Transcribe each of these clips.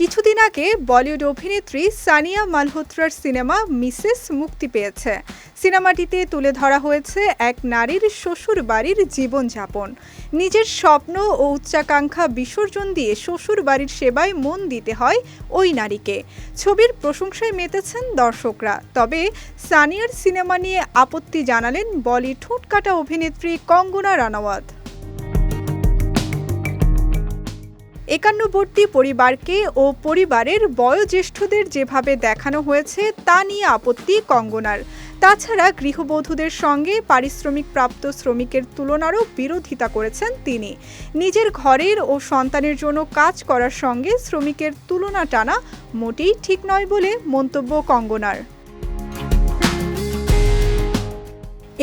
কিছুদিন আগে বলিউড অভিনেত্রী সানিয়া মালহোত্রার সিনেমা মিসেস মুক্তি পেয়েছে। সিনেমাটিতে তুলে ধরা হয়েছে এক নারীর শ্বশুর বাড়ির জীবনযাপন। নিজের স্বপ্ন ও উচ্চাকাঙ্ক্ষা বিসর্জন দিয়ে শ্বশুর বাড়ির সেবায় মন দিতে হয় ওই নারীকে। ছবির প্রশংসায় মেতেছেন দর্শকরা। তবে সানিয়ার সিনেমা নিয়ে আপত্তি জানালেন বলি ঠোঁটকাটা অভিনেত্রী কঙ্গনা রানাওয়াত। একান্নবর্তী পরিবারকে ও পরিবারের বয়োজ্যেষ্ঠদের যেভাবে দেখানো হয়েছে, তা নিয়ে আপত্তি কঙ্গনার। তাছাড়া গৃহবধূদের সঙ্গে পারিশ্রমিক প্রাপ্ত শ্রমিকের তুলনারও বিরোধিতা করেছেন তিনি। নিজের ঘরের ও সন্তানের জন্য কাজ করার সঙ্গে শ্রমিকের তুলনা টানা মোটেই ঠিক নয় বলে মন্তব্য কঙ্গনার।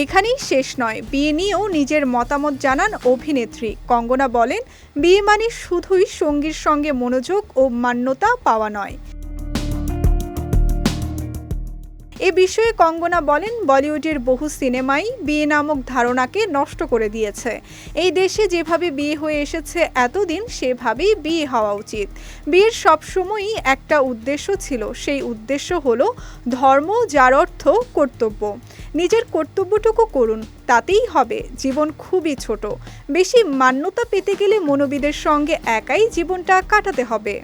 এখানেই শেষ নয়। বিয়ে নিয়েও নিজের মতামত জানান অভিনেত্রী। কঙ্গনা বলেন, বিয়ে মানে শুধুই সঙ্গীর সঙ্গে মনোযোগ ও মান্যতা পাওয়া নয়। এ বিষয়ে কঙ্গনা বলেন, বলিউডের বহু সিনেমাই বিয়ে নামক ধারণাকে নষ্ট করে দিয়েছে। এই দেশে যেভাবে বিয়ে হয়ে এসেছে এতদিন, সেভাবেই বিয়ে হওয়া উচিত। বিয়ের সবসময়ই একটা উদ্দেশ্য ছিল, সেই উদ্দেশ্য হলো ধর্ম যার অর্থ কর্তব্য। নিজের কর্তব্যটুকু করুন, তাতেই হবে, জীবন খুবই ছোট। বেশি মান্যতা পেতে গেলে মনোবিদের সঙ্গে একাই জীবনটা কাটাতে হবে।